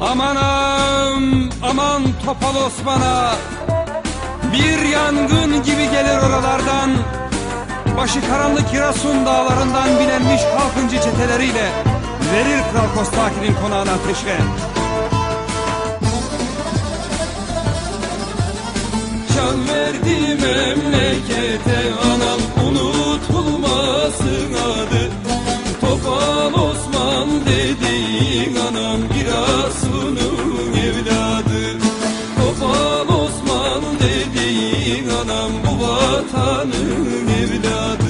Amanam aman Topal Osman'a. Bir yangın gibi gelir oralardan. Başı karanlık Kirasun dağlarından bilenmiş halkıncı çeteleriyle Verir Kral Kostaki'nin konağına ateşe Can verdi memlekete anam bu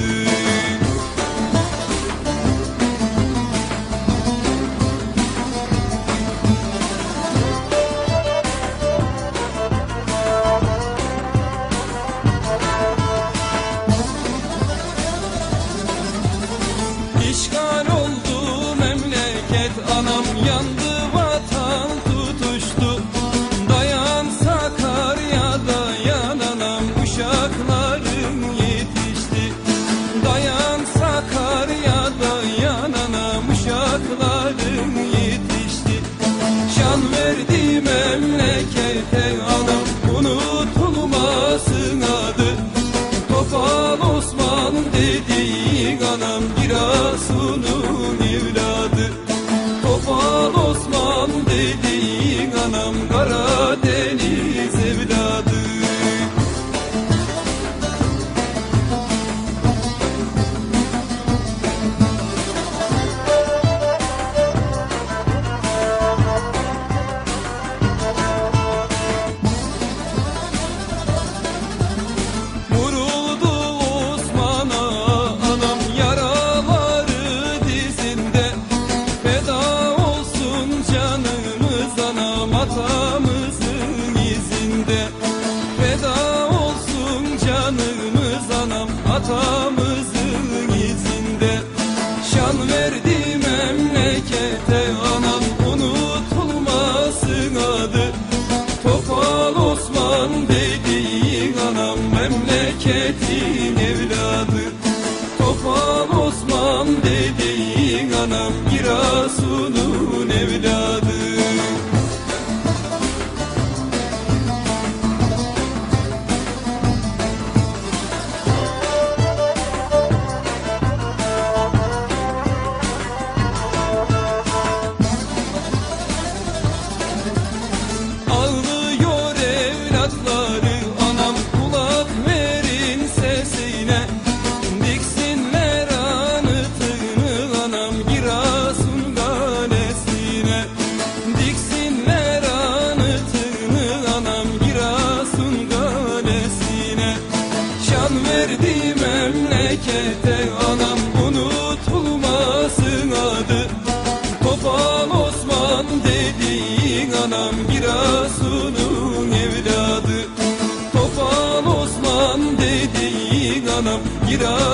verdi memlekete anam unutulmasın adı. Topal Osman dediğin anam Girasun'un evladı memleketin evladı Topal Osman dediğin anam Girasun'un memlekete anam unutulmasın adı. Topal Osman dediğin anam Girasun'un evladı. Topal Osman dediğin anam Girasun'un